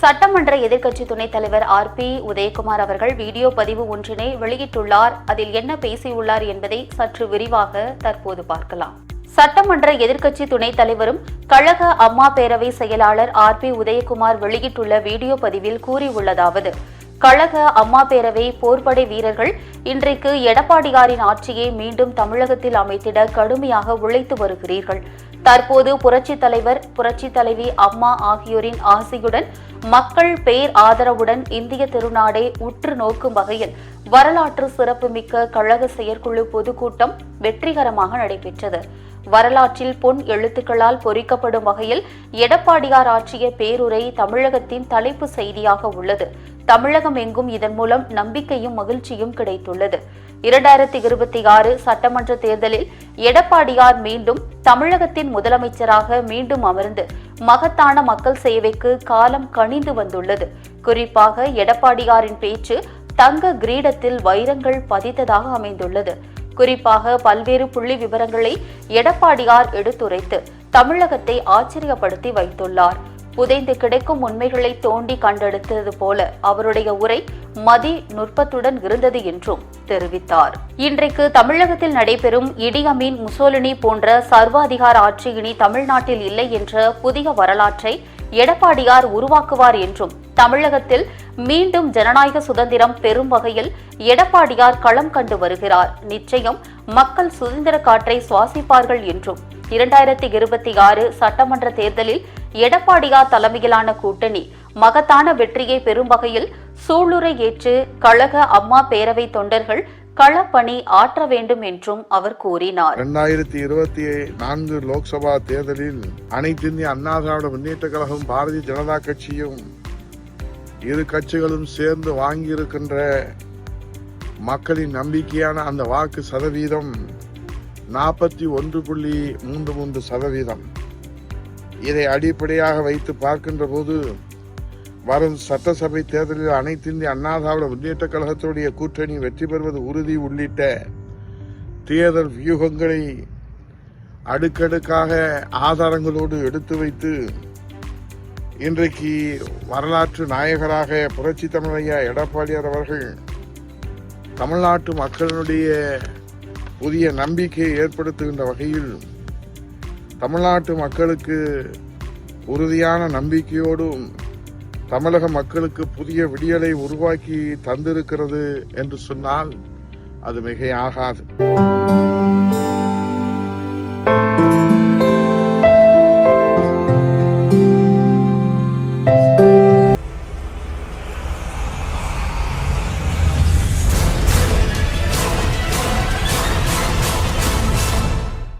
சட்டமன்ற எதிர்க்கட்சி துணைத் தலைவர் ஆர் பி உதயகுமார் அவர்கள் வீடியோ பதிவு ஒன்றினை வெளியிட்டுள்ளார். அதில் என்ன பேசியுள்ளார் என்பதை சற்று விரிவாக தற்போது பார்க்கலாம். சட்டமன்ற எதிர்க்கட்சி துணைத் தலைவரும் கழக அம்மா பேரவை செயலாளர் ஆர் பி உதயகுமார் வெளியிட்டுள்ள வீடியோ பதிவில் கூறியுள்ளதாவது கழக அம்மா பேரவை போர்ப்படை வீரர்கள் இன்றைக்கு எடப்பாடியாரின் ஆட்சியை மீண்டும் தமிழகத்தில் அமைத்திட கடுமையாக உழைத்து வருகிறீர்கள். தற்போது புரட்சி தலைவர் புரட்சி தலைவி அம்மா ஆகியோரின் ஆசையுடன் மக்கள் பேர் ஆதரவுடன் இந்திய திருநாடை உற்று நோக்கும் வகையில் வரலாற்று சிறப்புமிக்க கழக செயற்குழு பொதுக்கூட்டம் வெற்றிகரமாக நடைபெற்றது. வரலாற்றில் பொன் எழுத்துக்களால் பொறிக்கப்படும் வகையில் எடப்பாடியார் ஆற்றிய பேருரை தமிழகத்தின் தலைப்பு செய்தியாக உள்ளது. தமிழகம் எங்கும் இதன் மூலம் நம்பிக்கையும் மகிழ்ச்சியும் கிடைத்துள்ளது. இரண்டாயிரத்தி இருபத்தி ஆறு சட்டமன்ற தேர்தலில் எடப்பாடியார் மீண்டும் தமிழகத்தின் முதலமைச்சராக மீண்டும் அமர்ந்து மகத்தான மக்கள் சேவைக்கு காலம் கனிந்து வந்துள்ளது. குறிப்பாக எடப்பாடியாரின் பேச்சு தங்க கிரீடத்தில் வைரங்கள் பதித்ததாக அமைந்துள்ளது. குறிப்பாக பல்வேறு புள்ளி விவரங்களை எடப்பாடியார் எடுத்துரைத்து தமிழகத்தை ஆச்சரியப்படுத்தி வைத்துள்ளார். புதைந்து கிடைக்கும் உண்மைகளை தோண்டி கண்டெடுத்தது போல அவருடைய உரை மதி நுட்பத்துடன் இருந்தது என்றும் தெரிவித்தார். இன்றைக்கு தமிழகத்தில் நடைபெறும் இடி அமீன் முசோலினி போன்ற சர்வாதிகார ஆட்சி இனி தமிழ்நாட்டில் இல்லை என்ற புதிய வரலாற்றை எடப்பாடியார் உருவாக்குவார் என்றும் தமிழகத்தில் மீண்டும் ஜனநாயக சுதந்திரம் பெறும் வகையில் எடப்பாடியார் களம் கண்டு வருகிறார். நிச்சயம் மக்கள் சுதந்திர காற்றை சுவாசிப்பார்கள் என்றும் இரண்டாயிரத்தி இருபத்தி ஆறு சட்டமன்ற தேர்தலில் எடப்பாடியார் தலைமையிலான கூட்டணி மகத்தான வெற்றியை பெறும் வகையில் சூளுரை ஏற்று கழக அம்மா பேரவை தொண்டர்கள் களப்பணி ஆற்ற வேண்டும் என்றும் அவர் கூறினார். இரண்டாயிரத்தி இருபத்தி நான்கு லோக்சபா தேர்தலில் அனைத்து இந்திய அண்ணா திராவிட முன்னேற்ற கழகம் பாரதிய ஜனதா கட்சியும் இரு கட்சிகளும் சேர்ந்து வாங்கியிருக்கின்ற மக்களின் நம்பிக்கையான அந்த வாக்கு சதவீதம் நாற்பத்தி ஒன்று புள்ளி மூன்று மூன்று சதவீதம். இதை அடிப்படையாக வைத்து பார்க்கின்ற போது வரும் சட்டசபை தேர்தலில் அனைத்து இந்திய அண்ணா திராவிட முன்னேற்ற கழகத்துடைய கூட்டணி வெற்றி பெறுவது உறுதி உள்ளிட்ட தேர்தல் வியூகங்களை அடுக்கடுக்காக ஆதாரங்களோடு எடுத்து வைத்து இன்றைக்கு வரலாற்று நாயகராக புரட்சி தமிழையா எடப்பாடியார் அவர்கள் தமிழ்நாட்டு மக்களினுடைய புதிய நம்பிக்கையை ஏற்படுத்துகின்ற வகையில் தமிழ்நாட்டு மக்களுக்கு உறுதியான நம்பிக்கையோடும் தமிழக மக்களுக்கு புதிய விடியலை உருவாக்கி தந்திருக்கிறது என்று சொன்னால் அது மிகையாகாது.